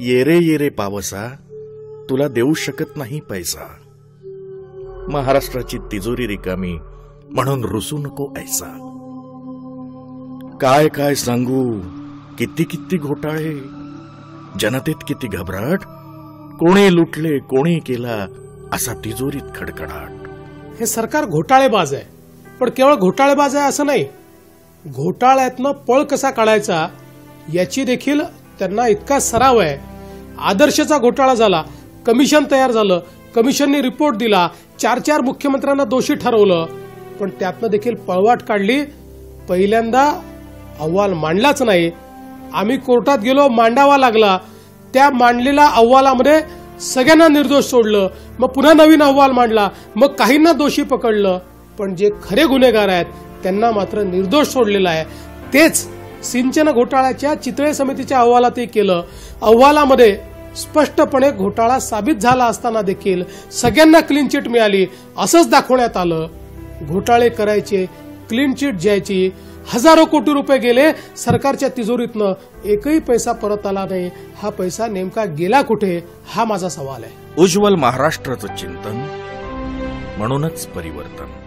येरे येरे पावसा तुला देऊ शकत नाही पैसा. महाराष्ट्राची तिजोरी रिकामी म्हणून रुसू नको ऐसा. काय काय सांगू किती किती घोटाळे. जनतेत किती घबराट कोणी लुटले कोणी केला असा तिजोरीत खडखडाट. हे सरकार घोटाळेबाज आहे पण केवळ घोटाळेबाज आहे असं नाही. घोटाळ्यातनं पळ कसा काढायचा याची देखील त्यांना इतका सराव आहे. आदर्शचा घोटाळा झाला कमिशन तयार झालं कमिशनने रिपोर्ट दिला चार चार मुख्यमंत्र्यांना दोषी ठरवलं पण त्यातनं देखील पळवाट काढली. पहिल्यांदा अहवाल मांडलाच नाही. आम्ही कोर्टात गेलो मांडावा लागला. त्या मांडलेल्या अहवालामध्ये सगळ्यांना निर्दोष सोडलं. मग पुन्हा नवीन अहवाल मांडला. मग काहींना दोषी पकडलं. पण जे खरे गुन्हेगार आहेत त्यांना मात्र निर्दोष सोडलेला आहे. तेच सिंचन घोटाळ्याच्या चितळे समितीच्या अहवालातही केलं. अहवालामध्ये स्पष्टपणे घोटाळा साबित झाला असताना देखील सगळ्यांना क्लीन चिट मिळाली. असंच दाखवण्यात आलं. घोटाळे करायचे क्लीन चिट ज्यायची हजारो कोटी रुपये गेले. सरकारच्या तिजोरीतनं एकही पैसा परत आला नाही. हा पैसा नेमका गेला कुठे? हा माझा सवाल आहे. उज्ज्वल महाराष्ट्राचं चिंतन म्हणूनच परिवर्तन.